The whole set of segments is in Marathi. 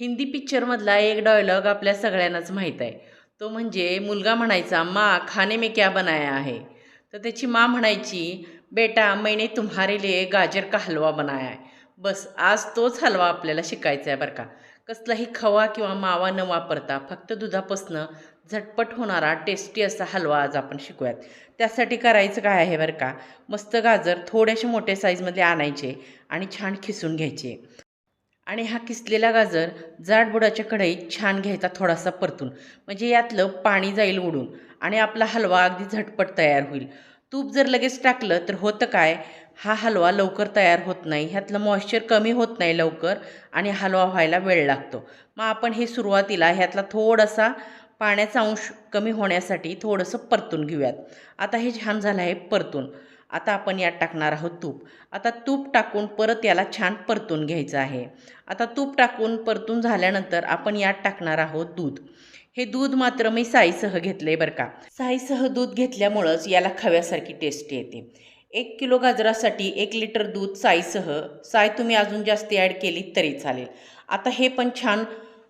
हिंदी पिक्चरमधला एक डायलॉग आपल्या सगळ्यांनाच माहीत आहे. तो म्हणजे मुलगा म्हणायचा माँ खाने में क्या बनाया आहे? तर त्याची माँ म्हणायची बेटा मैंने तुम्हारे लिए गाजर का हलवा बनाया आहे. बस आज तोच हलवा आपल्याला शिकायचा आहे बरं का. कसलाही खवा किंवा मावा न वापरता फक्त दुधापासनं झटपट होणारा टेस्टी असा हलवा आज आपण शिकूयात. त्यासाठी करायचं काय आहे बरं का? मस्त गाजर थोडेसे मोठे साईजमध्ये आणायचे आणि छान खिसून घ्यायचे. आणि हा किसलेला गाजर जाड बुडाच्या कढईत छान घ्यायचा थोडासा परतून. म्हणजे यातलं पाणी जाईल उडून आणि आपला हलवा अगदी झटपट तयार होईल. तूप जर लगेच टाकलं तर होतं काय? हा हलवा लवकर तयार होत नाही. ह्यातलं मॉइश्चर कमी होत नाही लवकर आणि हलवा व्हायला वेळ लागतो. मग आपण हे सुरुवातीला ह्यातला थोडासा पाण्याचा अंश कमी होण्यासाठी थोडंसं परतून घेऊयात. आता हे छान झालं आहे परतून. आता आपण यात टाकणार आहोत तूप. आता तूप टाकून परत याला छान परतून घ्यायचं आहे. आता तूप टाकून परतून झाल्यानंतर आपण यात टाकणार आहोत दूध. हे दूध मात्र मी साईसह घेतलं आहे बरं का. साईसह दूध घेतल्यामुळंच याला खव्यासारखी टेस्ट येते. एक किलो गाजरासाठी एक लिटर दूध साईसह साय तुम्ही अजून जास्त ॲड केली तरी चालेल. आता हे पण छान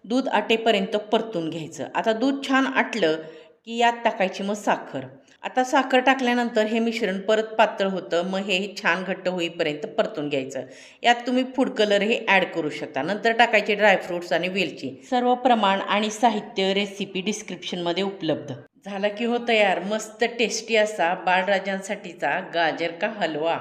दूध आटेपर्यंत परतून घ्यायचं. आता दूध छान आटलं की यात टाकायची मग साखर. आता साखर टाकल्यानंतर हे मिश्रण परत पातळ होतं मग हे छान घट्ट होईपर्यंत परतून घ्यायचं. यात तुम्ही फूड कलर हे ॲड करू शकता. नंतर टाकायचे ड्रायफ्रूट्स आणि वेलची. सर्व प्रमाण आणि साहित्य रेसिपी डिस्क्रिप्शनमध्ये उपलब्ध. झाला की हो तयार. मस्त टेस्टी असा बाळराजांसाठीचा गाजर का हलवा.